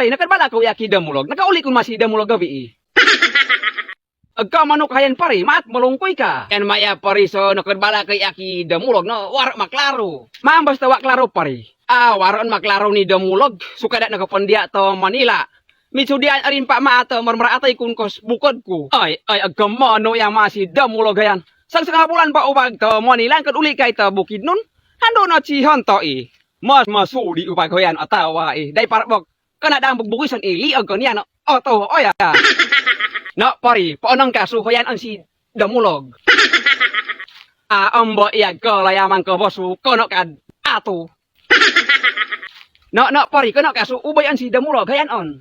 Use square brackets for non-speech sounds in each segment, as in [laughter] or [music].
pare, nakarbala ko yaki damulog. Nakauli ko masi damulog gabi [laughs] eh. Agka manok hayan pare, maat malungkoy ka. Yan maya pare, so nakarbala kay aki damulog, no? War maklaro. Maam basta wa klaro pare. Ah, waron maklaro ni damulog. Sukada nakapandiya to Manila. Mitsudian arin pa maato marmaratay kun kos bukod ko. Ay, ay agka mano yang masi damulog hayan. Sang sa bulan pa ubag to Manila kad uli kay to bukid nun. Hando na si Hanto eh. Mas masudi upay ko yan atawa eh. Day para bok. Kana dang bugbukisan eh. Liag ko niya [laughs] no. Oto, oya. Na pari, paanong kaso ko yan ang si Damulog. [laughs] Ah, ambo iyag ko layaman ko bosu kono kad ato. [laughs] No, no, pari, kono kaso ubay ang si Damulog hayan on.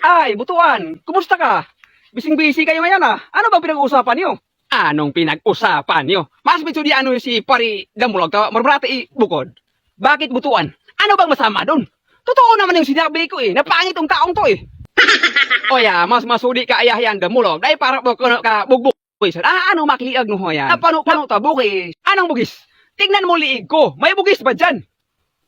Ay, butuan, kumusta ka? Bising-busy kayo ngayon ah. Ano bang pinag-uusapan niyo? Anong pinag-usapan niyo? Mas bitso di ano si pari Damulog to, marmarata i bukod. Bakit butuan? Ano bang masama doon? Totoo naman yung sinabi ko eh, napangit ang taong to eh. [laughs] o ya, mas masudi ka ayahan Damulog. Dahil para mo kuno ka bugbuk. Ah, ano makliag no hoya? Ah, pano, pano to, bugis? Anong bugis? Tingnan mo liig ko, may bugis ba dyan?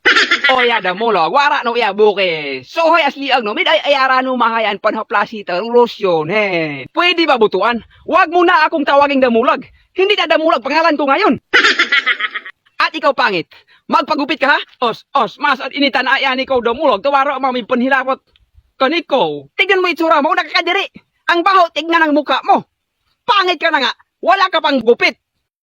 [laughs] o ya, Damulog, wara no ya bukis. So hoy as liag no, may ay ayara no mahayan panhaplasita, rosyon, he. Pwede ba butuan? Wag mo na akong tawaging Damulog. Hindi na Damulog pangalan ko ngayon. [laughs] At ikaw pangit, magpagupit ka ha? Os, os, mas at initan ayan ikaw damulog, tawaro mami panhilapot. Kaniko, tignan mo itsura mo, nakakadiri. Ang baho, tignan ang muka mo. Pangit ka na nga, wala ka pang gupit.